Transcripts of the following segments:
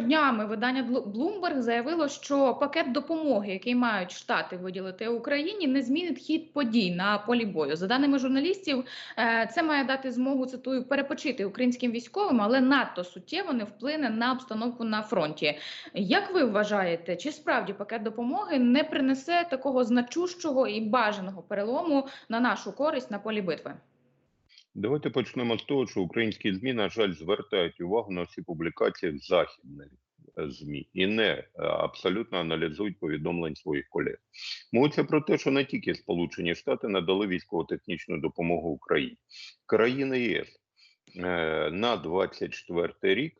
Днями видання Bloomberg заявило, що пакет допомоги, який мають штати виділити Україні, не змінить хід подій на полі бою. За даними журналістів, е, це має дати змогу цитую перепочити українським військовим, але надто суттєво не вплине на обстановку на фронті. Як ви вважаєте, чи справді пакет допомоги не принесе такого значущого і бажаного перелому на нашу користь на полі битви? Давайте почнемо з того, що українські ЗМІ, на жаль, звертають увагу на всі публікації в західних е, ЗМІ і не е, абсолютно аналізують повідомлень своїх колег. Мовиться про те, що не тільки Сполучені Штати надали військово-технічну допомогу Україні, країни ЄС е, на 24 рік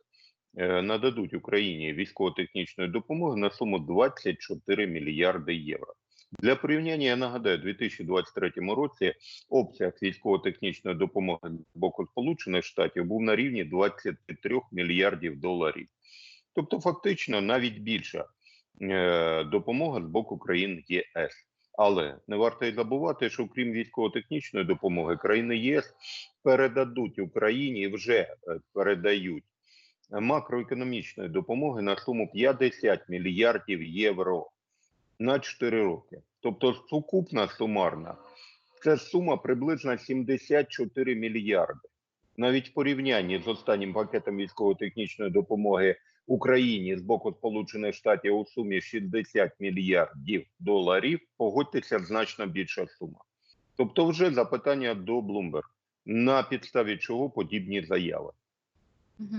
нададуть Україні військово-технічної допомоги на суму 24 мільярди євро. Для порівняння я нагадаю, у 2023 році обсяг військово-технічної допомоги з боку Сполучених Штатів був на рівні 23 мільярдів доларів. Тобто, фактично, навіть більша е, допомога з боку країн ЄС. Але не варто й забувати, що крім військово-технічної допомоги, країни ЄС передадуть Україні і вже е, передають макроекономічної допомоги на суму 50 мільярдів євро на 4 роки. Тобто сукупна сумарна це сума приблизно 74 мільярди. Навіть в порівнянні з останнім пакетом військово-технічної допомоги Україні з боку Сполучених Штатів у сумі 60 мільярдів доларів, погодьтеся значно більша сума. Тобто, вже запитання до Bloomberg. на підставі чого подібні заяви. Угу.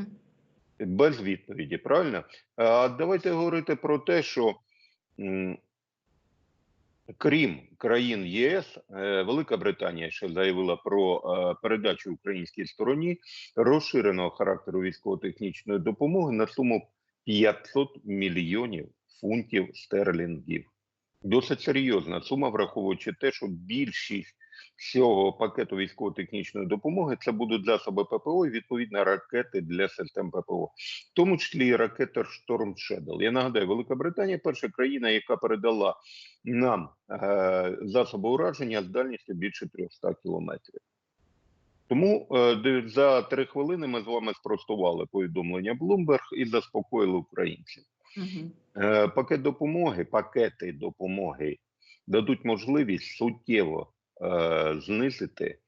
Без відповіді, правильно? А давайте говорити про те, що Крім країн ЄС, е, Велика Британія ще заявила про е, передачу українській стороні розширеного характеру військово-технічної допомоги на суму 500 мільйонів фунтів стерлінгів. Досить серйозна сума, враховуючи те, що більшість цього пакету військово-технічної допомоги це будуть засоби ППО і відповідно ракети для систем ППО, в тому числі і ракета Storm Shadow. Я нагадаю, Велика Британія перша країна, яка передала нам е, засоби ураження з дальністю більше 300 кілометрів. Тому е, за три хвилини ми з вами спростували повідомлення Bloomberg і заспокоїли українців. Угу. Пакет допомоги, пакети допомоги дадуть можливість суттєво знизити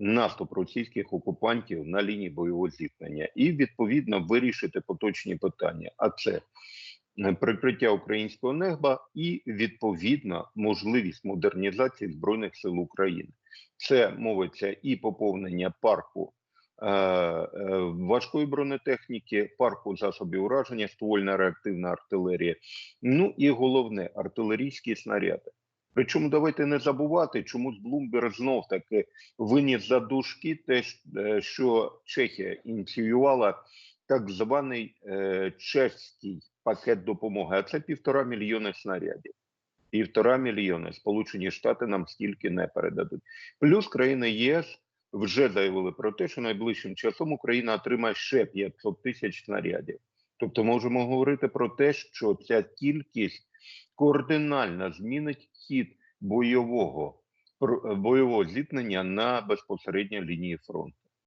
наступ російських окупантів на лінії бойового зіткнення і відповідно вирішити поточні питання. А це е, прикриття українського неба і відповідна можливість модернізації збройних сил України. Це мовиться і поповнення парку. Е, важкої бронетехніки, парку засобів ураження, ствольна реактивна артилерія. Ну і головне артилерійські снаряди. Причому давайте не забувати, чому з Блумберг знов таки виніс за дужки те, е, що Чехія ініціювала так званий е, чеський пакет допомоги. А це півтора мільйони снарядів. Півтора мільйони Сполучені Штати нам стільки не передадуть. Плюс країни ЄС вже заявили про те, що найближчим часом Україна отримає ще 500 тисяч снарядів. Тобто, можемо говорити про те, що ця кількість кардинально змінить хід бойового бойового зіткнення на безпосередньо лінії фронту.